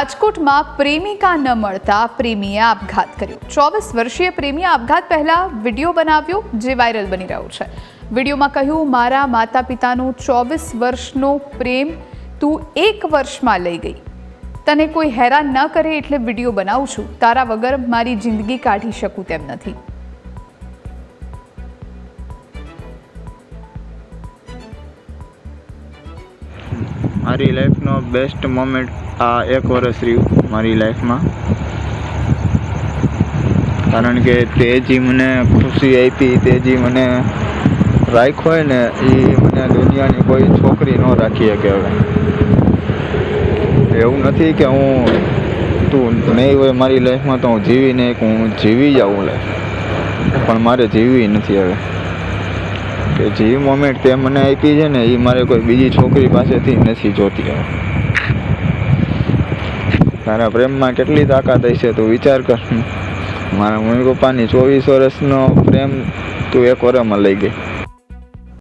રાજકોટમાં પ્રેમિકા ન મળતા પ્રેમીએ આપઘાત કર્યો. ચોવીસ વર્ષીય પ્રેમીએ આપઘાત પહેલા વીડિયો બનાવ્યો જે વાયરલ બની રહ્યો છે. વિડીયોમાં કહ્યું, મારા માતા પિતાનો ચોવીસ વર્ષનો પ્રેમ તું એક વર્ષમાં લઈ ગઈ. તને કોઈ હેરાન ન કરે એટલે વીડિયો બનાવું છું. તારા વગર મારી જિંદગી કાઢી શકું તેમ નથી. મારી લાઈફનો બેસ્ટ મોમેન્ટ આ એક વર્ષ રહ્યું મારી લાઈફમાં કારણ કે તે જે મને ખુશી આપી, તે જે મને રાખ્યો હોય ને, એ મને દુનિયાની કોઈ છોકરી ન રાખી શકે હવે. એવું નથી કે હું, તું નહીં હોય મારી લાઈફમાં તો હું જીવી નહીં હું જીવી જાઉં લાઈફ પણ મારે જીવવી નથી હવે. કે જે મોમેન્ટ તે મને આપી છે ને, એ મારે કોઈ બીજી છોકરી પાસેથી નથી જોતી. તારા પ્રેમમાં કેટલી તાકાત હશે તું વિચાર કર. મારા મમ્મી પપ્પાની ચોવીસ વર્ષનો પ્રેમ તું એક વરમાં લઈ ગઈ.